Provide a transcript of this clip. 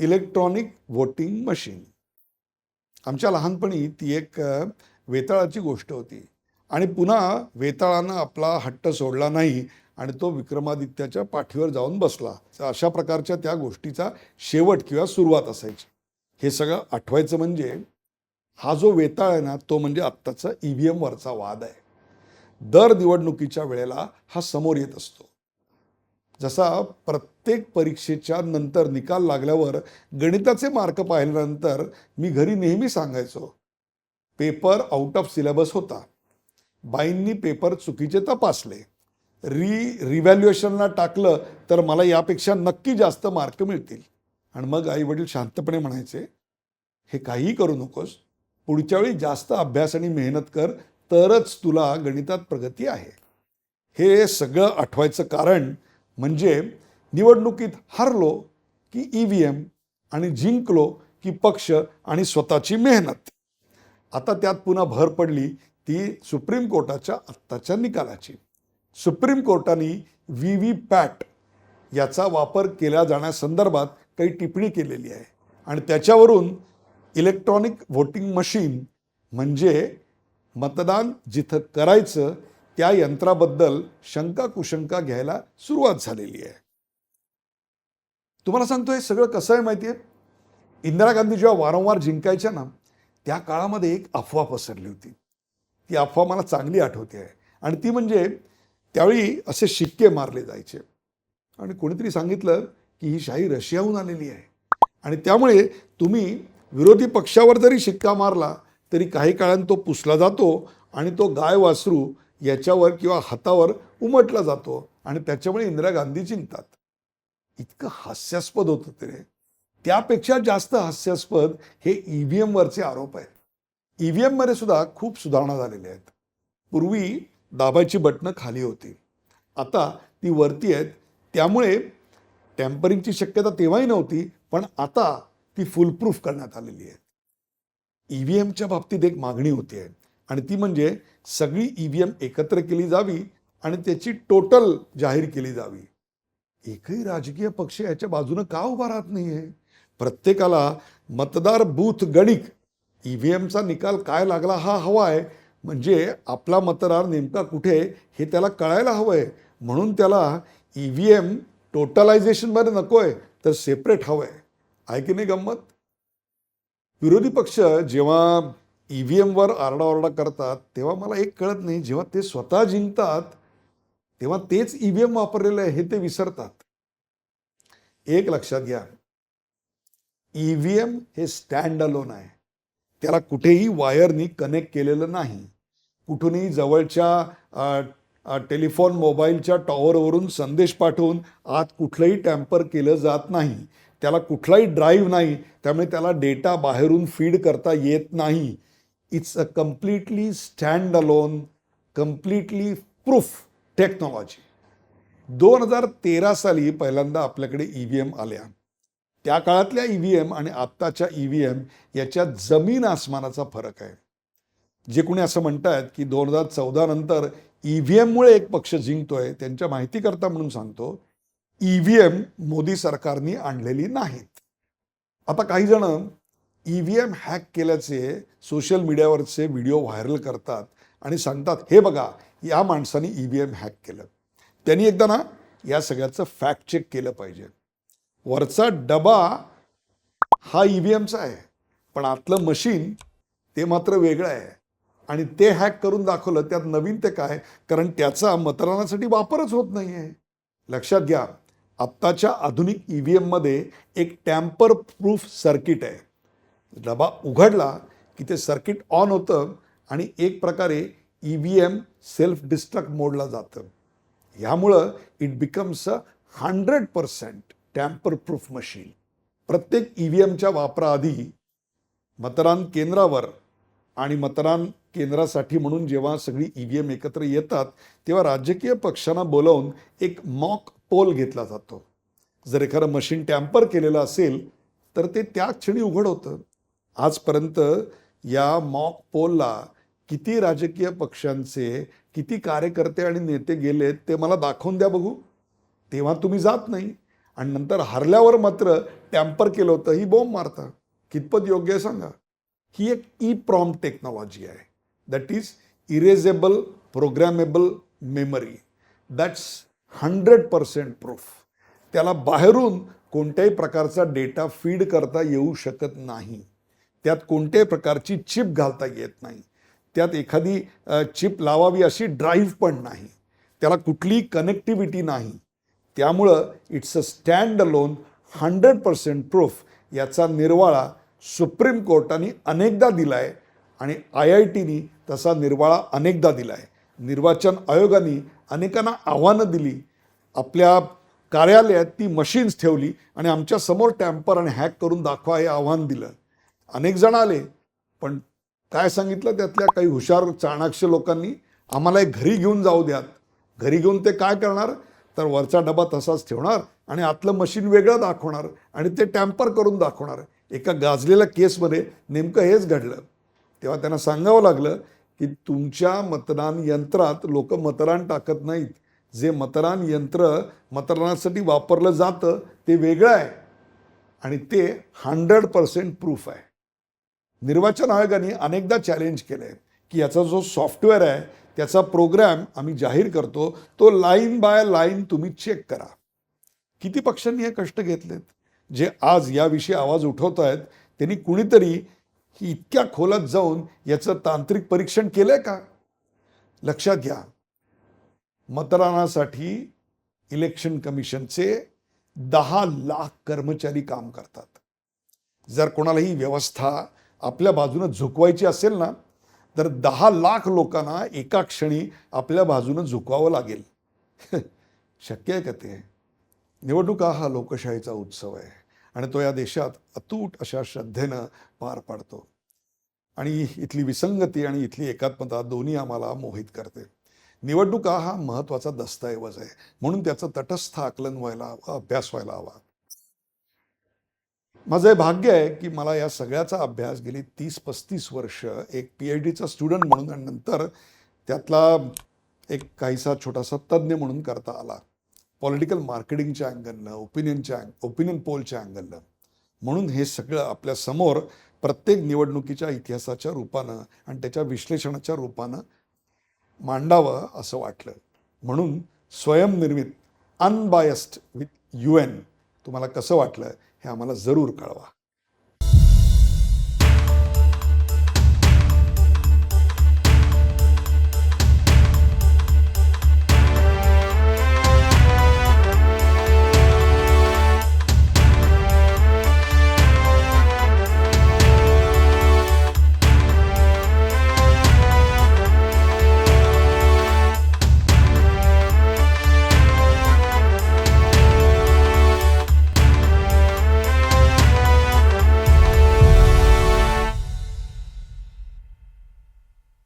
Electronic voting machine आमच्या लहानपणी ती एक वेताळाची गोष्ट होती. आणि पुन्हा वेताळानं आपला हट्ट सोडला नाही आणि तो विक्रमादित्याच्या पाठीवर जाऊन बसला. तर अशा प्रकारच्या त्या गोष्टीचा शेवट किंवा सुरुवात असायची. हे सगळं आठवायचं म्हणजे हा जो वेताळ आहे ना तो म्हणजे आत्ताचा ई व्ही एमवरचा वाद आहे. दर निवडणुकीच्या वेळेला हा समोर येत असतो. जसा प्रत्येक परीक्षेच्या नंतर निकाल लागल्यावर गणिताचे मार्क पाहिल्यानंतर मी घरी नेहमी सांगायचो पेपर आउट ऑफ सिलेबस होता. बाईंनी पेपर चुकीचे तपासले. री रिव्हॅल्युएशनला टाकलं तर मला यापेक्षा नक्की जास्त मार्क मिळतील. आणि मग आई वडील शांतपणे म्हणायचे हे काहीही करू नकोस. पुढच्या वेळी जास्त अभ्यास आणि मेहनत कर तरच तुला गणितात प्रगती आहे. हे सगळं आठवायचं कारण म्हणजे निवडणुकीत हरलो की ई व्ही एम आणि जिंकलो की पक्ष आणि स्वतःची मेहनत. आता त्यात पुन्हा भर पडली ती सुप्रीम कोर्टाच्या आत्ताच्या निकालाची. सुप्रीम कोर्टाने व्ही व्ही पॅट याचा वापर केला जाण्यासंदर्भात काही टिप्पणी केलेली आहे. आणि त्याच्यावरून इलेक्ट्रॉनिक व्होटिंग मशीन म्हणजे मतदान जिथं करायचं त्या यंत्राबद्दल शंका कुशंका घ्यायला सुरुवात झालेली आहे. तुम्हाला सांगतो हे सगळं कसं आहे माहिती आहे इंदिरा गांधी जेव्हा वारंवार जिंकायच्या ना त्या काळामध्ये एक अफवा पसरली होती. ती अफवा मला चांगली आठवते आहे. आणि ती म्हणजे त्यावेळी असे शिक्के मारले जायचे. आणि कोणीतरी सांगितलं की ही शाही रशियाहून आलेली आहे. आणि त्यामुळे तुम्ही विरोधी पक्षावर जरी शिक्का मारला तरी काही काळान तो पुसला जातो आणि तो गाय वासरू याच्यावर किंवा हातावर उमटला जातो आणि त्याच्यामुळे इंदिरा गांधी जिंकतात. इतकं हास्यास्पद होतं ते त्यापेक्षा जास्त हास्यास्पद हे ई व्ही एमवरचे आरोप आहेत. ई व्ही एममध्ये सुद्धा खूप सुधारणा झालेल्या आहेत. पूर्वी दाबायची बटणं खाली होती. आता ती वरती आहेत. त्यामुळे टॅम्परिंगची शक्यता तेव्हाही नव्हती पण आता ती फुलप्रूफ करण्यात आलेली आहे. ई व्ही एमच्या बाबतीत एक मागणी होती आहे. आणि ती म्हणजे सगळी ई व्ही एम एकत्र केली जावी आणि त्याची टोटल जाहीर केली जावी. एकही राजकीय पक्ष याच्या बाजूनं का उभा राहत नाही आहे प्रत्येकाला मतदार बूथ गणिक ई व्ही एमचा निकाल काय लागला हा हवा आहे म्हणजे आपला मतदार नेमका कुठे हे त्याला कळायला हवं आहे म्हणून त्याला ई व्ही एम टोटलायझेशनमध्ये नको आहे तर सेपरेट हवं आहे की नाही गंमत? विरोधी पक्ष जेव्हा ई व्ही एमवर आरडाओरडा करतात तेव्हा मला एक कळत नाही जेव्हा ते स्वतः जिंकतात तेव्हा तेच ई व्ही एम वापरलेलं आहे हे ते विसरतात. एक लक्षात घ्या. ई व्ही एम हे स्टँड अलोन आहे. त्याला कुठेही वायरनी कनेक्ट केलेलं नाही. कुठूनही जवळच्या टेलिफोन मोबाईलच्या टॉवरवरून संदेश पाठवून आत कुठलंही टॅम्पर केलं जात नाही. त्याला कुठलाही ड्राईव्ह नाही. त्यामुळे त्याला डेटा बाहेरून फीड करता येत नाही. It's a completely stand alone completely proof technology दोन हजार तेरा साली पहिल्यांदा आपल्याकडे ई व्ही एम आल्या. त्या काळातल्या ई व्ही एम आणि आत्ताच्या ई व्ही एम याच्यात जमीन आसमानाचा फरक आहे. जे कोणी असं म्हणतायत की दोन हजार चौदा नंतर ई व्ही एममुळे एक पक्ष जिंकतोय त्यांच्या माहितीकरता म्हणून सांगतो ई व्ही एम मोदी सरकारने आणलेली नाहीत. आता काही जण ई व्ही एम हॅक केल्याचे सोशल मीडियावरचे व्हिडिओ व्हायरल करतात आणि सांगतात हे बघा या माणसाने ई व्ही एम हॅक केलं. त्यांनी एकदा ना या सगळ्याचं फॅक्ट चेक केलं पाहिजे. वरचा डबा हा ई व्ही एमचा आहे पण आतलं मशीन ते मात्र वेगळं आहे. आणि ते हॅक करून दाखवलं त्यात नवीन ते काय? कारण त्याचा मतदानासाठी वापरच होत नाही आहे लक्षात घ्या आत्ताच्या आधुनिक ई व्ही एममध्ये एक टॅम्पर प्रूफ सर्किट आहे. डबा उघडला की ते सर्किट ऑन होतं आणि एक प्रकारे E V M self destruct मोडला जातं. ह्यामुळं it becomes a hundred percent tamper proof machine प्रत्येक ई व्ही एमच्या वापराआधी मतदान केंद्रावर आणि मतदान केंद्रासाठी म्हणून जेव्हा सगळी ई व्ही एम एकत्र येतात तेव्हा राजकीय पक्षांना बोलावून एक मॉक पोल घेतला जातो. जर एखादं मशीन टॅम्पर केलेलं असेल तर ते त्या क्षणी उघड होतं. आजपर्यंत या मॉक पोलला किती राजकीय पक्षांचे किती कार्यकर्ते आणि नेते गेलेत ते मला दाखवून द्या बघू. तेव्हा तुम्ही जात नाही. आणि नंतर हरल्यावर मात्र टॅम्पर केलं होतं ही बॉम्ब मारता. कितपत योग्य आहे सांगा. ही एक ई प्रॉम टेक्नॉलॉजी आहे. That is erasable programmable memory that's hundred percent proof त्याला बाहेरून कोणत्याही प्रकारचा डेटा फीड करता येऊ शकत नाही. त्यात कोणत्याही प्रकारची चिप घालता येत नाही. त्यात एखादी चिप लावावी अशी ड्राईव्ह पण नाही. त्याला कुठलीही कनेक्टिव्हिटी नाही. त्यामुळं it's a stand alone hundred percent proof याचा निर्वाळा सुप्रीम कोर्टाने अनेकदा दिला आहे आणि आय आय टीनी तसा निर्वाळा अनेकदा दिला आहे निर्वाचन आयोगाने अनेकांना आव्हानं दिली. आपल्या कार्यालयात ती मशीन्स ठेवली आणि आमच्यासमोर टॅम्पर आणि हॅक करून दाखवा हे आव्हान दिलं. अनेक जण आले पण काय सांगितलं? त्यातल्या काही हुशार चाणाक्ष लोकांनी आम्हाला एक घरी घेऊन जाऊ द्यात. घरी घेऊन ते काय करणार? तर वरचा डबा तसाच ठेवणार आणि आतलं मशीन वेगळं दाखवणार आणि ते टॅम्पर करून दाखवणार. एका गाजलेल्या केसमध्ये नेमकं हेच घडलं. तेव्हा त्यांना सांगावं लागलं की तुमच्या मतदान यंत्रात लोक मतदान टाकत नाहीत. जे मतदान यंत्र मतदानासाठी वापरलं जातं ते वेगळं आहे आणि ते हंड्रेड पर्सेंट प्रूफ आहे. निर्वाचन आयोगाने अनेकदा चॅलेंज केलं आहे की याचा जो सॉफ्टवेअर आहे त्याचा प्रोग्रॅम आम्ही जाहीर करतो तो लाईन बाय लाईन तुम्ही चेक करा. किती पक्षांनी हे कष्ट घेतलेत? जे आज याविषयी आवाज उठवत आहेत त्यांनी कुणीतरी ही इतक्या खोलात जाऊन याचं तांत्रिक परीक्षण केलंय का? लक्षात घ्या. मतदानासाठी इलेक्शन कमिशनचे दहा लाख कर्मचारी काम करतात. जर कोणालाही व्यवस्था आपल्या बाजूनं झुकवायची असेल ना तर दहा लाख लोकांना एका क्षणी आपल्या बाजूनं झुकवावं लागेल. शक्य आहे का ते? निवडणुका हा लोकशाहीचा उत्सव आहे आणि तो या देशात अतूट अशा श्रद्धेनं पार पाडतो. आणि इथली विसंगती आणि इथली एकात्मता दोन्ही आम्हाला मोहित करते. निवडणुका हा महत्त्वाचा दस्तऐवज आहे. म्हणून त्याचं तटस्थ आकलन व्हायला हवं अभ्यास व्हायला हवा. माझं हे भाग्य आहे की मला या सगळ्याचा अभ्यास गेली तीस पस्तीस वर्ष एक पी एच डीचा स्टुडंट म्हणून आणि नंतर त्यातला एक काहीसा छोटासा तज्ज्ञ म्हणून करता आला. पॉलिटिकल मार्केटिंगच्या अँगलनं ओपिनियनच्या ओपिनियन पोलच्या अँगलनं म्हणून हे सगळं आपल्यासमोर प्रत्येक निवडणुकीच्या इतिहासाच्या रूपानं आणि त्याच्या विश्लेषणाच्या रूपानं मांडावं असं वाटलं. म्हणून स्वयंनिर्मित अनबायस्ड विथ यू एन तुम्हाला कसं वाटलं? हे आम्हाला जरूर कळवा.